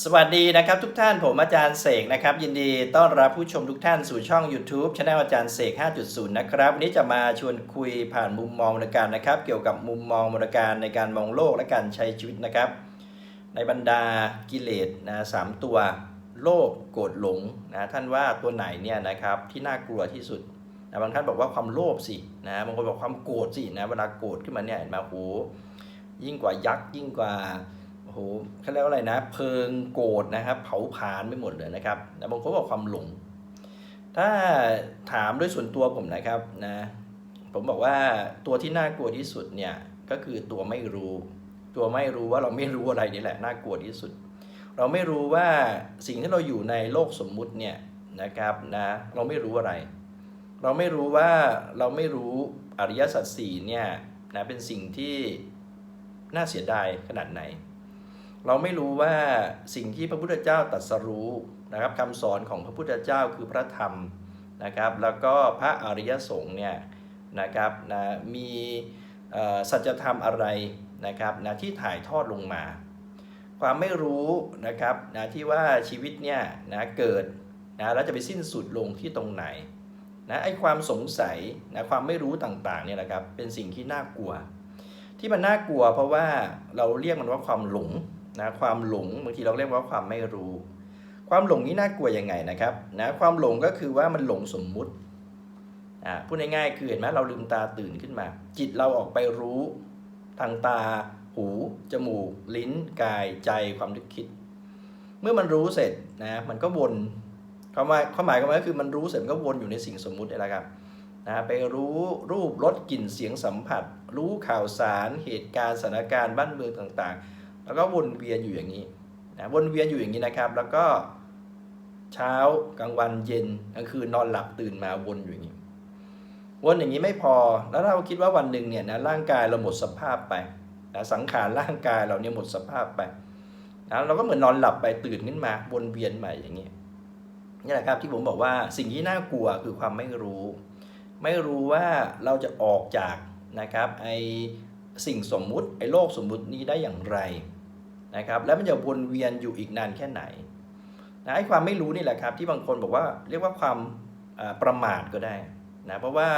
สวัสดีนะครับทุกท่านผมอาจารย์เสกนะครับ ยินดีต้อนรับผู้ชมทุกท่านสู่ช่อง YouTube ช anel อาจารย์เสก 5.0 นะครับ วันนี้จะมาชวนคุยผ่านมุมมองมนการนะครับ เกี่ยวกับมุมมองมนการในการมองโลกและการใช้ชีวิตนะครับ ในบรรดากิเลสนะสามตัวโลภโกรธหลงนะท่านว่าตัวไหนเนี่ยนะครับที่น่ากลัวที่สุดนะบางท่านบอกว่าความโลภสินะบางคนบอกความโกรธสินะเวลาโกรธขึ้นมาเนี่ยเห็นไหมาโหยิ่งกว่ายักษ์ยิ่งกว่า โหเขาเรียกว่าอะไรนะ เพลิงโกรธนะครับ เผาผลาญไปหมดเลยนะครับแต่บางคนบอกความหลง ถ้าถามด้วยส่วนตัวผมนะครับนะ ผมบอกว่าตัวที่น่ากลัวที่สุดเนี่ยก็คือตัวไม่รู้ ตัวไม่รู้ว่าเราไม่รู้อะไรนี่แหละน่ากลัวที่สุด เราไม่รู้ว่าสิ่งที่เราอยู่ในโลกสมมุติเนี่ยนะครับนะเราไม่รู้อะไร เราไม่รู้ว่าเราไม่รู้อริยสัจสี่เนี่ยนะเป็นสิ่งที่น่าเสียดายขนาดไหน เราไม่รู้ว่าสิ่งที่พระพุทธเจ้าตรัสรู้นะครับคำสอนของพระพุทธเจ้าคือพระธรรมนะครับ แล้วก็พระอริยสงฆ์เนี่ยนะครับนะมีสัจธรรมอะไรนะครับนะที่ถ่ายทอดลงมา ความไม่รู้นะครับนะที่ว่าชีวิตเนี่ยนะเกิดนะแล้วจะไปสิ้นสุดลงที่ตรงไหนนะไอ้ความสงสัยนะความไม่รู้ต่างๆเนี่ยแหละครับเป็นสิ่งที่น่ากลัว ที่มันน่ากลัวเพราะว่าเราเรียกมันว่าความหลง นะความหลงบางทีเราเรียกว่าความไม่รู้ ความหลงนี่น่ากลัวยังไงนะครับนะความหลงก็คือว่ามันหลงสมมุติอ่าพูดง่ายๆคือเห็นไหมเราลืมตาตื่นขึ้นมา จิตเราออกไปรู้ทางตา หู จมูก ลิ้น กายใจความนึกคิด เมื่อมันรู้เสร็จนะมันก็วนความหมายความหมายของมันก็คือมันรู้เสร็จมันก็วนอยู่ในสิ่งสมมุตินี่แหละครับนะไปรู้รูปรสกลิ่นเสียงสัมผัส รู้ข่าวสาร เหตุการณ์สถานการณ์บ้านเมืองต่างๆ แล้วก็วนเวียนอยู่อย่างนี้นะวนเวียนอยู่อย่างนี้นะครับ แล้วก็เช้ากลางวันเย็นกลางคืนนอนหลับตื่นมาวนอยู่อย่างนี้ วนอย่างนี้ไม่พอแล้วเราคิดว่าวันหนึ่งเนี่ยนะร่างกายเราหมดสภาพไปนะสังขารร่างกายเราเนี่ยหมดสภาพไปนะเราก็เหมือนนอนหลับไปตื่นขึ้นมาวนเวียนใหม่อย่างนี้นี่แหละครับที่ผมบอกว่าสิ่งที่น่ากลัวคือความไม่รู้ ไม่รู้ว่าเราจะออกจากนะครับไอสิ่งสมมุติไอโลกสมมุตินี้ได้อย่างไร นะครับแล้วมันจะวนเวียนอยู่อีกนานแค่ไหนนะไอ้ความไม่รู้นี่แหละครับ ที่บางคนบอกว่าเรียกว่าความประมาทก็ได้นะเพราะว่า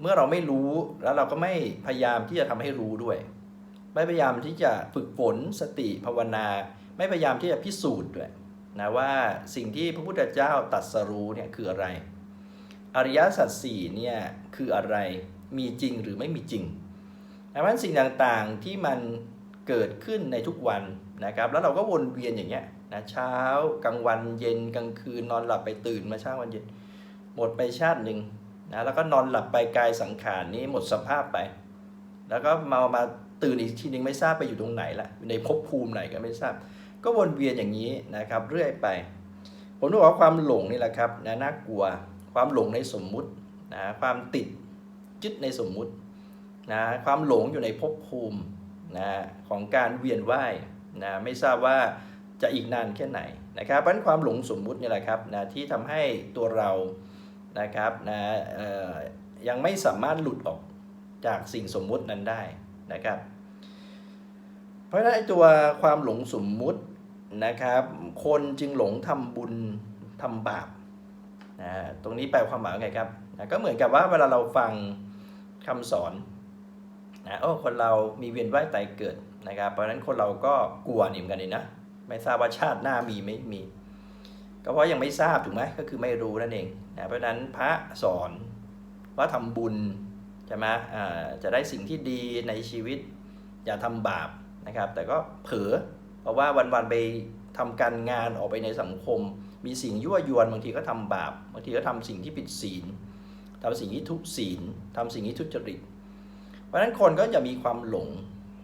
เมื่อเราไม่รู้แล้วเราก็ไม่พยายามที่จะทำให้รู้ด้วย ไม่พยายามที่จะฝึกฝนสติภาวนา ไม่พยายามที่จะพิสูจน์ด้วยนะว่าสิ่งที่พระพุทธเจ้าตรัสรู้เนี่ยคืออะไร อริยสัจสี่เนี่ยคืออะไรมีจริงหรือไม่มีจริงดังนั้นสิ่งต่างๆที่มัน เกิดขึ้นในทุกวันนะครับ แล้วเราก็วนเวียนอย่างเงี้ยนะเช้ากลางวันเย็นกลางคืนนอนหลับไปตื่นมาเช้าวันเย็นหมดไปชาติหนึ่งนะแล้วก็นอนหลับไปกายสังขารนี้หมดสภาพไป แล้วก็มามาตื่นอีกทีหนึ่งไม่ทราบไปอยู่ตรงไหนละในภพภูมิไหนก็ไม่ทราบ ก็วนเวียนอย่างนี้นะครับเรื่อยไป ผมต้องบอกว่าความหลงนี่แหละครับนะน่ากลัวความหลงในสมมุตินะความติดยึดในสมมุตินะความหลงอยู่ในภพภูมิ นะของการเวียนว่ายนะไม่ทราบว่าจะอีกนานแค่ไหนนะครับเพราะฉะนั้นความหลงสมมุตินี่แหละครับนะที่ทำให้ตัวเรานะครับนะยังไม่สามารถหลุดออกจากสิ่งสมมุตินั้นได้นะครับ เพราะฉะนั้นตัวความหลงสมมุตินะครับ คนจึงหลงทำบุญทำบาปนะตรงนี้แปลความหมายว่าไงครับนะก็เหมือนกับว่าเวลาเราฟังคำสอน นะโอ้คนเรามีเวียนว่ายตายเกิดนะครับ เพราะฉะนั้นคนเราก็กลัวนี่เหมือนกันนี่นะ ไม่ทราบว่าชาติหน้ามีไม่มี ก็เพราะยังไม่ทราบถูกไหมก็คือไม่รู้นั่นเองนะเพราะฉะนั้นพระสอนว่าทำบุญใช่ไหมอ่าจะได้สิ่งที่ดีในชีวิต อย่าทำบาปนะครับ แต่ก็เผลอเพราะว่าวันๆไปทำการงานออกไปในสังคม มีสิ่งยั่วยวนบางทีก็ทำบาปบางทีก็ทำสิ่งที่ผิดศีลทำสิ่งที่ทุศีลทำสิ่งที่ทุจริต เพราะฉะนั้นคนก็จะมีความหลง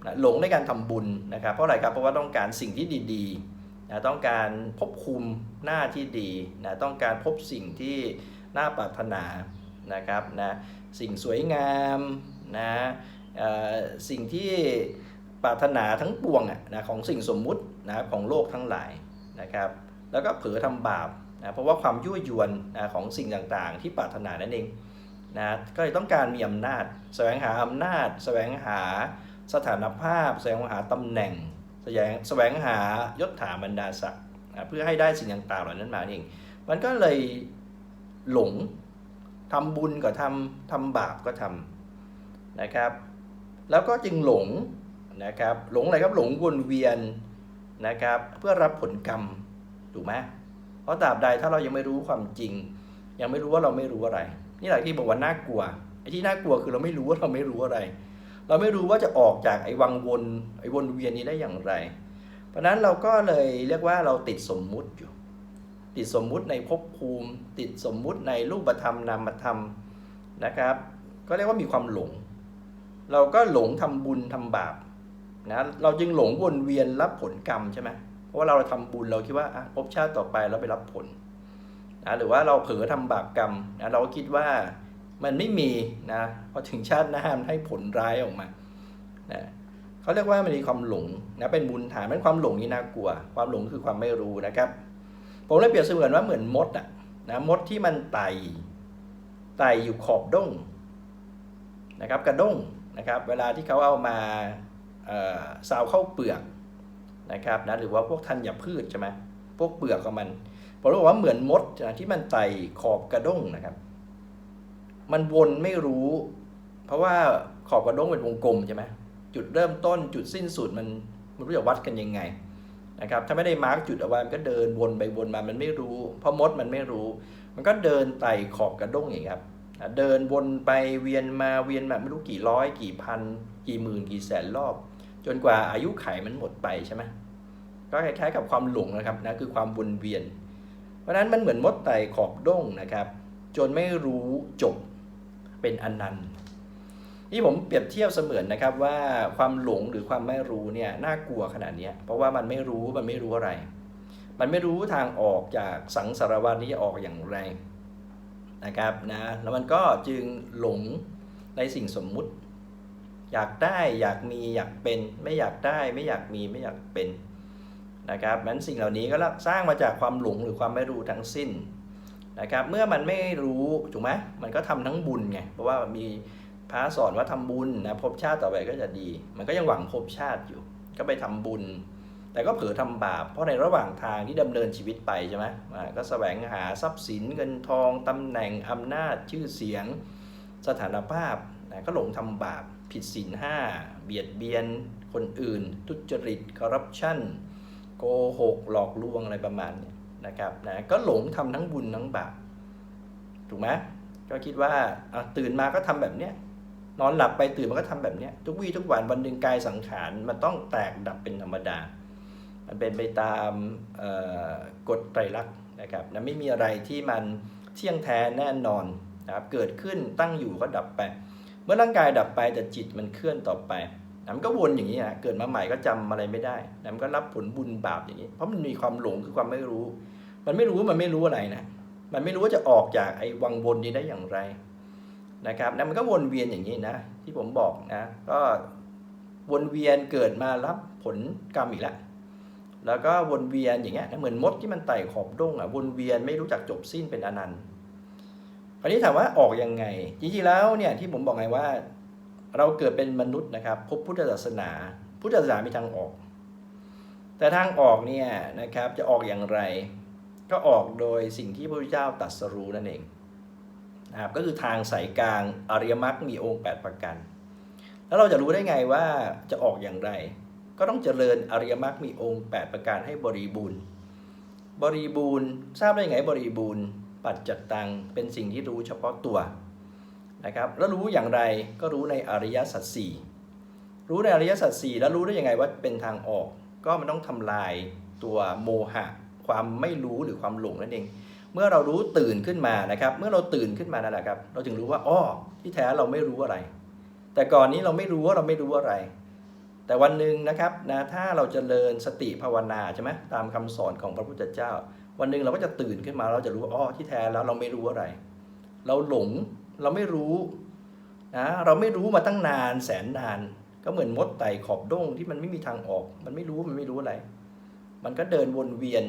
นะหลงในการทำบุญนะครับ เพราะอะไรครับ เพราะว่าต้องการสิ่งที่ดีๆนะต้องการพบภูมิหน้าที่ดีนะต้องการพบสิ่งที่น่าปรารถนานะครับนะสิ่งสวยงามนะสิ่งที่ปรารถนาทั้งปวงอะนะของสิ่งสมมุตินะของโลกทั้งหลายนะครับแล้วก็เผลอทำบาปนะเพราะว่าความยั่วยวนนะของสิ่งต่างๆ ที่ปรารถนานั่นเอง นะก็เลยต้องการมีอำนาจ แสวงหาอำนาจ แสวงหาสถานภาพ แสวงหาตำแหน่งแสแสวงแสวงหายศถาบรรดาศักดิ์นะเพื่อให้ได้สิ่งต่างๆเหล่านั้นมาเอง มันก็เลยหลงทำบุญก็ทำทำบาปก็ทำนะครับ แล้วก็จึงหลงนะครับหลงอะไรครับหลงวนเวียนนะครับเพื่อรับผลกรรมถูกไหมเพราะตราบใดถ้าเรายังไม่รู้ความจริง ยังไม่รู้ว่าเราไม่รู้อะไร นี่แหละที่บอกว่าน่ากลัวไอ้ที่น่ากลัวคือเราไม่รู้ว่าเราไม่รู้อะไร เราไม่รู้ว่าจะออกจากไอ้วังวนไอ้วนเวียนนี้ได้อย่างไร เพราะนั้นเราก็เลยเรียกว่าเราติดสมมุติอยู่ ติดสมมุติในภพภูมิ ติดสมมุติในรูปธรรมนามธรรมนะครับ ก็เรียกว่ามีความหลง เราก็หลงทำบุญทำบาปนะเราจึงหลงวนเวียนรับผลกรรมใช่ไหมเพราะว่าเราทำบุญเราคิดว่าอะภพชาติต่อไปเราไปรับผล นะหรือว่าเราเผลอทำบาปกรรมนะเราก็คิดว่ามันไม่มีนะพอถึงชาติหน้ามันให้ผลร้ายออกมานะเขาเรียกว่ามันมีความหลงนะเป็นบุญฐานมันความหลงนี่น่ากลัว ความหลงคือความไม่รู้นะครับ ผมเลยเปรียบเสมือนว่าเหมือนมดอะนะมดที่มันไต่ไต่อยู่ขอบด้งนะครับกระด้งนะครับเวลาที่เขาเอามาเออซาวเข้าเปลือกนะครับนะหรือว่าพวกธัญพืชใช่ไหมพวกเปลือกของมัน ผมบอกว่าเหมือนมดนะที่มันไต่ขอบกระด้งนะครับ มันวนไม่รู้ เพราะว่าขอบกระด้งเป็นวงกลมใช่ไหมจุดเริ่มต้นจุดสิ้นสุดมันมันรู้จะวัดกันยังไงนะครับถ้าไม่ได้มาร์กจุดเอาไว้มันก็เดินวนไปวนมามันไม่รู้ เพราะมดมันไม่รู้ มันก็เดินไต่ขอบกระด้งอย่างครับเดินวนไปเวียนมาเวียนมาไม่รู้กี่ร้อย กี่พัน กี่หมื่นกี่แสนรอบ จนกว่าอายุไขมันหมดไปใช่ไหมก็คล้ายๆกับความหลงนะครับนะคือความวนเวียน ราะนั้นมันเหมือนมดไต่ขอบด้งนะครับ จนไม่รู้จบเป็นอนันต์นี่ผมเปรียบเทียบเสมือนนะครับว่าความหลงหรือความไม่รู้เนี่ยน่ากลัวขนาดนี้เพราะว่ามันไม่รู้มันไม่รู้อะไร มันไม่รู้ทางออกจากสังสารวัฏนี้ออกอย่างไรนะครับนะแล้วมันก็จึงหลงในสิ่งสมมุติ อยากได้อยากมีอยากเป็น ไม่อยากได้ไม่อยากมีไม่อยากเป็น นะครับนั้นสิ่งเหล่านี้ก็สร้างมาจากความหลงหรือความไม่รู้ทั้งสิ้นนะครับเมื่อมันไม่รู้ถูกไหมมันก็ทำทั้งบุญไงเพราะว่ามีพระสอนว่าทำบุญนะภพชาติต่อไปก็จะดี มันก็ยังหวังภพชาติอยู่ ก็ไปทำบุญ แต่ก็เผลอทำบาป เพราะในระหว่างทางที่ดำเนินชีวิตไปใช่ไหมก็แสวงหาทรัพย์สินเงินทองตำแหน่งอำนาจชื่อเสียงสถานภาพนะก็หลงทำบาปผิดศีลห้าเบียดเบียนคนอื่น ทุจริตคอร์รัปชัน โกหกหลอกลวงอะไรประมาณนี้นะครับนะก็หลงทำทั้งบุญทั้งบาปถูกไหมก็คิดว่าตื่นมาก็ทำแบบเนี้ยนอนหลับไปตื่นมันก็ทำแบบเนี้ยทุกวี่ทุกวันวันหนึ่งกายสังขารมันต้องแตกดับเป็นธรรมดา มันเป็นไปตามกฎไตรลักษณ์นะครับนะไม่มีอะไรที่มันเที่ยงแท้แน่นอนนะครับเกิดขึ้นตั้งอยู่ก็ดับไป เมื่อร่างกายดับไปแต่จิตมันเคลื่อนต่อไป นะมันก็วนอย่างนี้นะเกิดมาใหม่ก็จำอะไรไม่ได้นะมันก็รับผลบุญบาปอย่างนี้ เพราะมันมีความหลงคือความไม่รู้ มันไม่รู้ว่ามันไม่รู้อะไรนะมันไม่รู้ว่าจะออกจากไอ้วังวนนี้ได้อย่างไรนะครับนะมันก็วนเวียนอย่างนี้นะ ที่ผมบอกนะก็วนเวียนเกิดมารับผลกรรมอีกแล้วแล้วก็วนเวียนอย่างเงี้ยเหมือนมดที่มันไต่ขอบด้งอะวนเวียนไม่รู้จักจบสิ้นเป็นอนันต์คราวนี้ถามว่าออกยังไง จริงๆแล้วเนี่ยที่ผมบอกไงว่า เราเกิดเป็นมนุษย์นะครับ พบพุทธศาสนา พุทธศาสนามีทางออก แต่ทางออกเนี่ยนะครับจะออกอย่างไร ก็ออกโดยสิ่งที่พระพุทธเจ้าตรัสรู้นั่นเองนะครับก็คือทางสายกลางอริยมรรคมีองค์ 8 ประการแล้วเราจะรู้ได้ไงว่าจะออกอย่างไร ก็ต้องเจริญอริยมรรคมีองค์ 8 ประการให้บริบูรณ์บริบูรณ์ทราบได้ไงบริบูรณ์ ปัจจัตตังเป็นสิ่งที่รู้เฉพาะตัว นะครับแล้วรู้อย่างไรก็รู้ในอริยสัจสี่รู้ในอริยสัจสี่แล้วรู้ได้ยังไงว่าเป็นทางออก ก็มันต้องทำลายตัวโมหะ ความไม่รู้หรือความหลงนั่นเอง เมื่อเรารู้ตื่นขึ้นมานะครับ เมื่อเราตื่นขึ้นมานั่นแหละครับเราจึงรู้ว่าอ้อที่แท้เราไม่รู้อะไร แต่ก่อนนี้เราไม่รู้ว่าเราไม่รู้อะไร แต่วันหนึ่งนะครับนะถ้าเราจเจริญสติภาวนาใช่ไหมตามคำสอนของพระพุทธเจ้า วันหนึ่งเราก็จะตื่นขึ้นมาเราจะรู้ว่าอ้อที่แท้แล้วเราไม่รู้อะไร เราหลง เราไม่รู้นะเราไม่รู้มาตั้งนานแสนนาน ก็เหมือนมดไต่ขอบด้งที่มันไม่มีทางออก มันไม่รู้มันไม่รู้อะไร มันก็เดินวนเวียน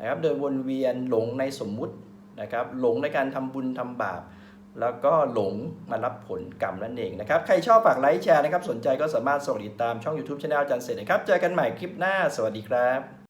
นะครับเดินวนเวียนหลงในสมมุตินะครับหลงในการทำบุญทำบาป แล้วก็หลงมารับผลกรรมนั่นเองนะครับใครชอบฝากไลค์แชร์นะครับ สนใจก็สามารถส่งติดตามช่อง YouTube c h anel อาจารย์เสร็จนะครับ เจอกันใหม่คลิปหน้า สวัสดีครับ